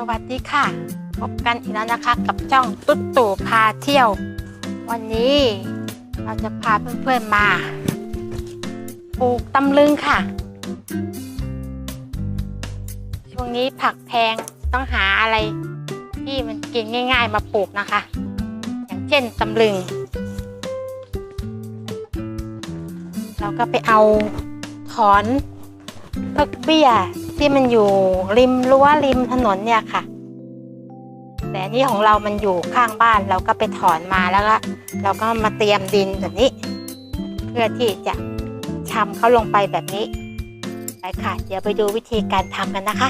สวัสดีค่ะ พบกันอีกแล้วนะคะกับช่องตุ๊ดตู่พาเที่ยว วันนี้เราจะพาเพื่อนๆมาปลูกตำลึงค่ะ ช่วงนี้ผักแพงต้องหาอะไรที่มันกินง่าย ๆ มาปลูกนะคะ อย่างเช่นตำลึง เราก็ไปเอาถอนเพิกเบี้ย ที่มันอยู่ริมรั้วริมถนนเนี่ยค่ะ แต่นี่ของเรามันอยู่ข้างบ้านเราก็ไปถอนมาแล้วก็เราก็มาเตรียมดินแบบนี้ เพื่อที่จะชำเข้าลงไปแบบนี้ ไปค่ะ เดี๋ยวไปดูวิธีการทำกันนะคะ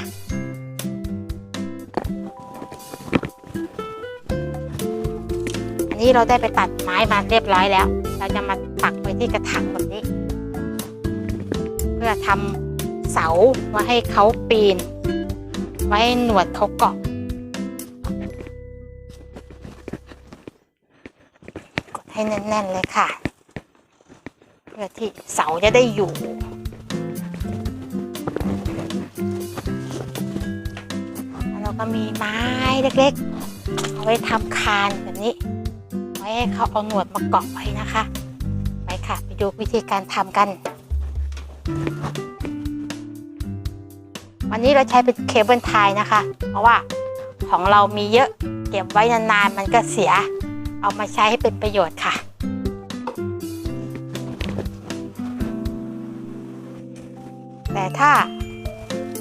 อันนี้เราได้ไปตัดไม้มาเรียบร้อยแล้ว เราจะมาปักไว้ที่กระถางแบบนี้ เพื่อทำ เสาไว้ให้เขาปีน ไว้หนวดเขาเกาะกดให้แน่นๆเลยค่ะ เพื่อที่เสาจะได้อยู่แล้วเราก็มีไม้เล็กๆ เอาไว้ทำคานแบบนี้ ไว้ให้เขาเอาหนวดมาเกาะไว้นะคะ ไปค่ะ ไปดูวิธีการทำกัน วันนี้เราใช้เป็นเคเบิลไทยนะคะ เพราะว่าของเรามีเยอะเก็บไว้นานๆมันก็เสีย เอามาใช้ให้เป็นประโยชน์ค่ะแต่ถ้า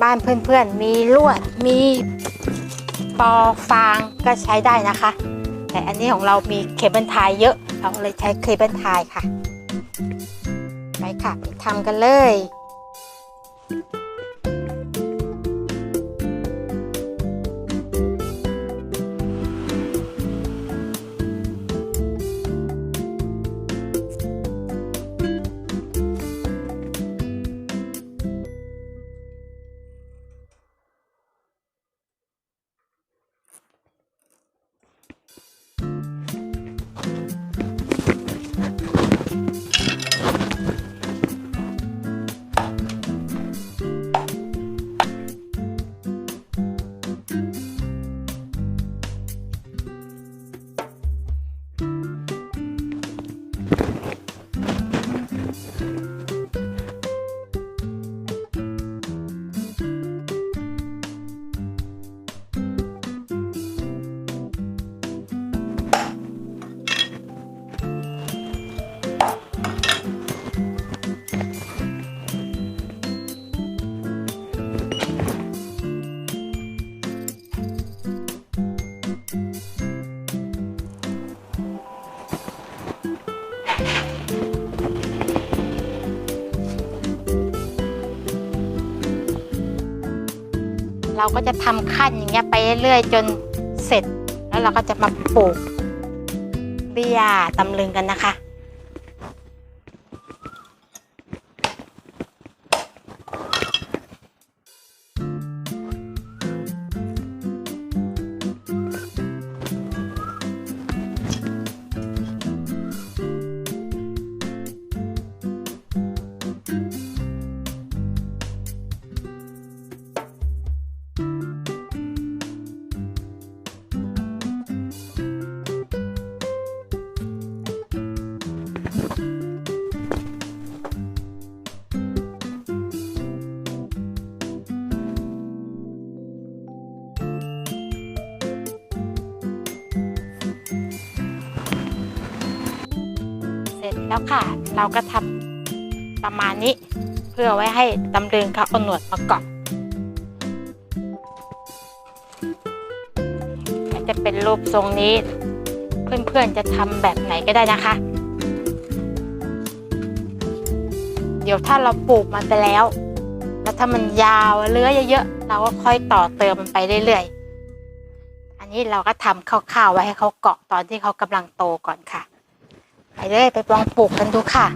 บ้านเพื่อนๆมีลวดมีปอฟางก็ใช้ได้นะคะ แต่อันนี้ของเรามีเคเบิลไทยเยอะ เราเลยใช้เคเบิลไทยค่ะ ไปค่ะไปทำกันเลย เราก็จะทำขั้นอย่างเงี้ยไปเรื่อยๆจนเสร็จ แล้วเราก็จะมาปลูกเบี้ยตำลึงกันนะคะ แล้วค่ะ เราก็ทำประมาณนี้ เพื่อไว้ให้ตำลึงเขาเอาหนวดมาเกาะก็จะเป็นรูปทรงนี้ เพื่อนๆจะทำแบบไหนก็ได้นะคะ เดี๋ยวถ้าเราปลูกมันไปแล้ว แล้วถ้ามันยาวเลื้อยเยอะๆเราก็ค่อยต่อเติมมันไปเรื่อยๆ อันนี้เราก็ทำคร่าวๆไว้ให้เขาเกาะตอนที่เขากำลังโตก่อนค่ะ ไปเลยไปลองปลูกกันดูค่ะ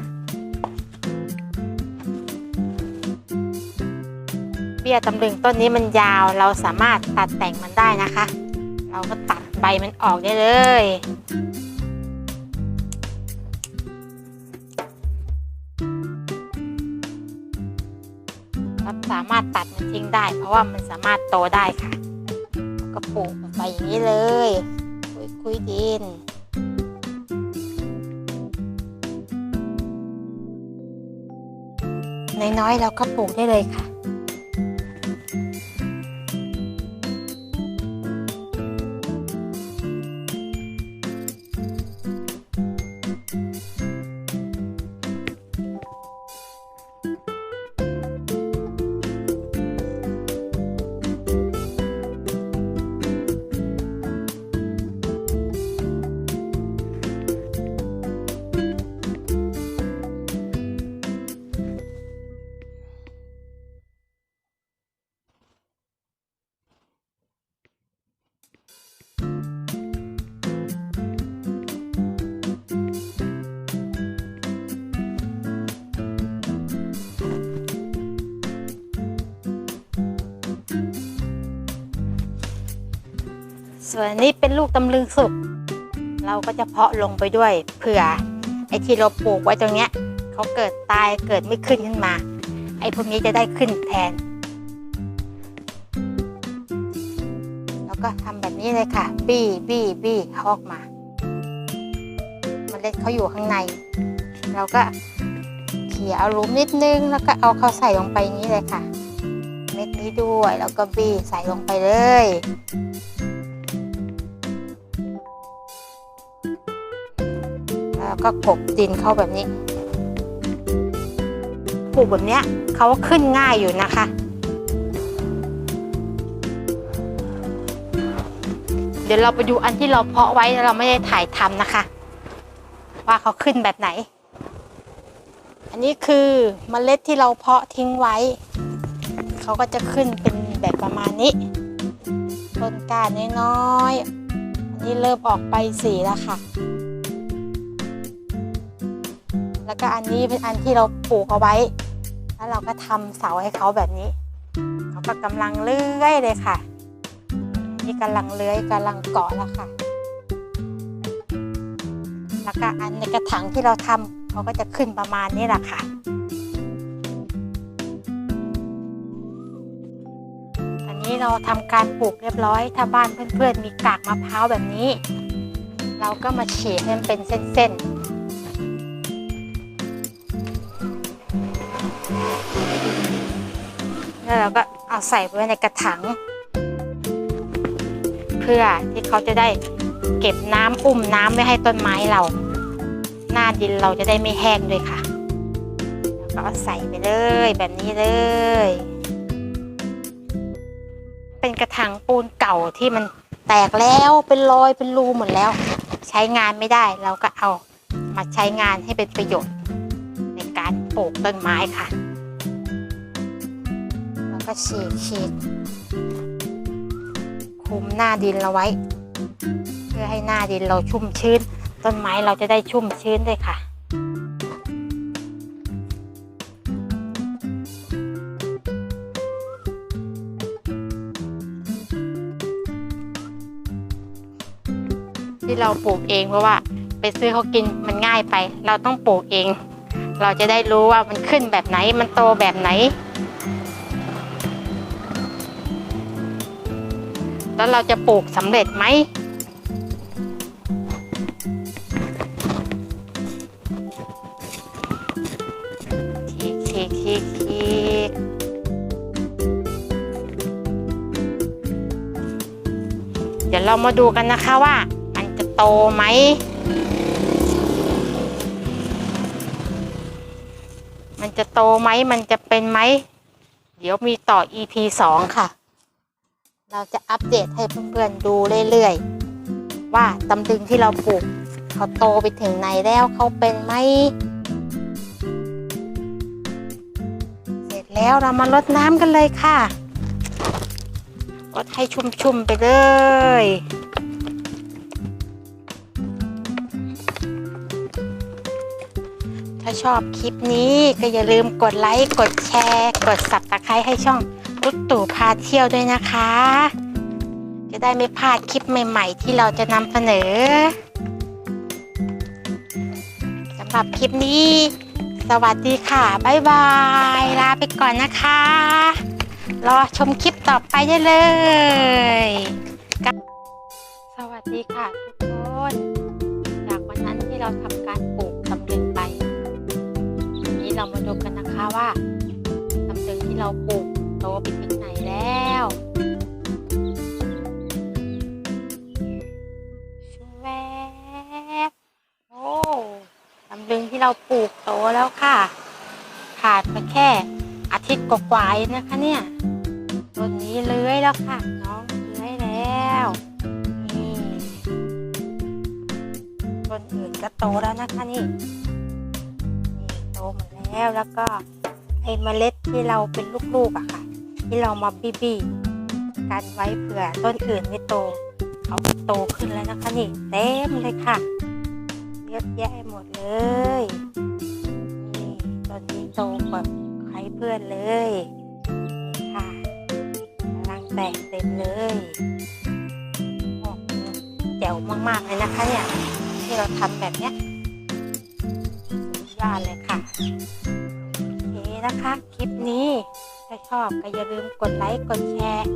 เบี้ยตำลึงต้นนี้มันยาวเราสามารถตัดแต่งมันได้นะคะ เราก็ตัดใบมันออกได้เลยเราสามารถตัดมันทิ้งได้ เพราะว่ามันสามารถโตได้ค่ะ ก็ปลูกไปอย่างนี้เลย คุยคุยดิน น้อยๆเราก็ปลูกได้เลยค่ะ ส่วนนี้เป็นลูกตำลึงสุก เราก็จะเพาะลงไปด้วยเผื่อไอ้ที่เราปลูกไว้ตรงเนี้ยเขาเกิดตายเกิดไม่ขึ้นขึ้นมา ไอ้พวกนี้จะได้ขึ้นแทน แล้วก็ทำแบบนี้เลยค่ะ บี้บี้บี้เขาออกมาเมล็ดเขาอยู่ข้างใน เราก็เขี่ยเอาลุมนิดนึง แล้วก็เอาเขาใส่ลงไปนี้เลยค่ะ เม็ดนี้ด้วยแล้วก็บี้ใส่ลงไปเลย ก็กบดินเข้าแบบนี้ปลูกแบบเนี้ยเขาขึ้นง่ายอยู่นะคะ เดี๋ยวเราไปดูอันที่เราเพาะไว้แล้วเราไม่ได้ถ่ายทำนะคะ ว่าเขาขึ้นแบบไหน อันนี้คือเมล็ดที่เราเพาะทิ้งไว้ เขาก็จะขึ้นเป็นแบบประมาณนี้ต้นกล้าน้อยๆอันนี้เริ่มออกใบสีแล้วค่ะ แล้วก็อันนี้เป็นอันที่เราปลูกเอาไว้ แล้วเราก็ทำเสาให้เขาแบบนี้เขาก็กำลังเลื้อยเลยค่ะ นี่กำลังเลื้อยกำลังเกาะแล้วค่ะ แล้วก็อันในกระถางที่เราทำเขาก็จะขึ้นประมาณนี้แหละค่ะอันนี้เราทำการปลูกเรียบร้อย ถ้าบ้านเพื่อนๆ มีกากมะพร้าวแบบนี้ เราก็มาฉีกให้มันเป็นเส้นๆ แล้วเราก็เอาใส่ไว้ในกระถางเพื่อที่เขาจะได้เก็บน้ำอุ้มน้ำไว้ให้ต้นไม้เรา หน้าดินเราจะได้ไม่แห้งด้วยค่ะ แล้วก็ใส่ไปเลยแบบนี้เลย เป็นกระถางปูนเก่าที่มันแตกแล้วเป็นรอยเป็นรูหมดแล้ว ใช้งานไม่ได้เราก็เอามาใช้งานให้เป็นประโยชน์ ในการปลูกต้นไม้ค่ะ ก็ฉีกฉีกคุมหน้าดินเราไว้ เพื่อให้หน้าดินเราชุ่มชื้น ต้นไม้เราจะได้ชุ่มชื้นด้วยค่ะที่เราปลูกเองเพราะว่า ไปซื้อเขากินมันง่ายไป เราต้องปลูกเอง เราจะได้รู้ว่ามันขึ้นแบบไหนมันโตแบบไหน แล้วเราจะปลูกสำเร็จไหมทีกทีกทีกทีกเดี๋ยวเรามาดูกันนะคะว่า มันจะโตไหมมันจะโตไหม มันจะเป็นไหม เดี๋ยวมีต่อ EP สองค่ะ เราจะอัปเดตให้เพื่อนๆดูเรื่อยๆ ว่าตำลึงที่เราปลูก เขาโตไปถึงไหนแล้วเขาเป็นไหมเสร็จแล้วเรามารดน้ำกันเลยค่ะรดให้ชุ่มๆไปเลยถ้าชอบคลิปนี้ก็อย่าลืมกดไลค์ กดแชร์ กดสับตะไคร้ให้ช่อง รุดตู่พาเที่ยวด้วยนะคะ จะได้ไม่พลาดคลิปใหม่ๆ ที่เราจะนำเสนอสำหรับคลิปนี้ สวัสดีค่ะ บ๊ายบาย ลาไปก่อนนะคะ รอชมคลิปต่อไปได้เลย สวัสดีค่ะทุกคนจากวันนั้นที่เราทำการปลูกตำลึงไป วันนี้เรามาดูกันนะคะว่าตำลึงที่เราปลูก โตไปถึงไหนแล้วชูแวบโอ้ตำลึงที่เราปลูกโตแล้วค่ะ ขาดไปแค่อาทิตย์กว่าๆเองนะคะเนี่ยต้นนี้เลื้อยแล้วค่ะ น้องเลื้อยแล้วนี่ต้นอื่นก็โตแล้วนะคะนี่นี่โตหมดแล้วแล้วก็ไอ้เมล็ดที่เราเป็นลูกๆอะค่ะ ที่เรามาบีบีกันไว้เผื่อต้นอื่นไม่โตเขาโตขึ้นแล้วนะคะนี่เต็มเลยค่ะเยอะแยะหมดเลยนี่ต้นนี้โตกว่าใครเพื่อนเลยนี่ค่ะกำลังแตกเต็มเลยโอ้โหแจ๋วมากๆเลยนะคะเนี่ยที่เราทำแบบเนี้ยสุดยอดเลยค่ะโอเคนะคะ คลิปนี้ ถ้าชอบก็อย่าลืมกดไลค์กดแชร์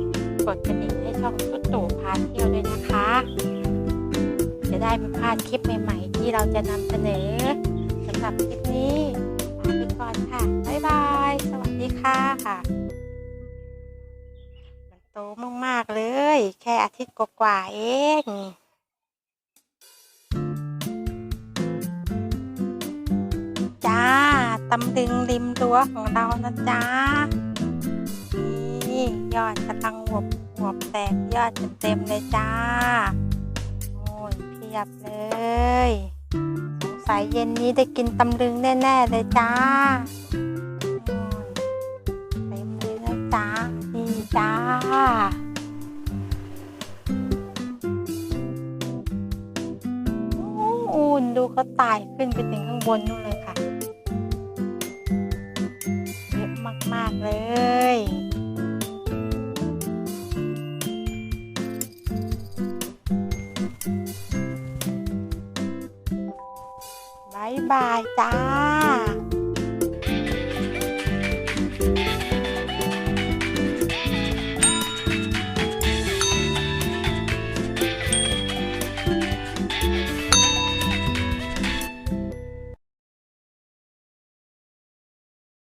กดกระดิ่งให้ช่องชุดตู่พาเที่ยวด้วยนะคะ จะได้ไม่พลาดคลิปใหม่ๆ ที่เราจะนำเสนอสำหรับคลิปนี้ลาไปก่อนค่ะ บ๊ายบาย สวัสดีค่ะค่ะมันโตมากๆเลย แค่อาทิตย์กว่าๆเองจ้าตำลึงริมรั้วของเรานะจ้า ยอดกำลังหวบหวบแตกยอดเต็มเลยจ้าโอ้ยเพียบเลยสงสัยเย็นนี้ได้กินตำลึงแน่ๆเลยจ้าเต็มเลยนะจ้านี่จ้าอุ่นดูเขาตายขึ้นไปถึงข้างบนนู่นเลยค่ะ เยอะมาก ๆ เลย บายจ้า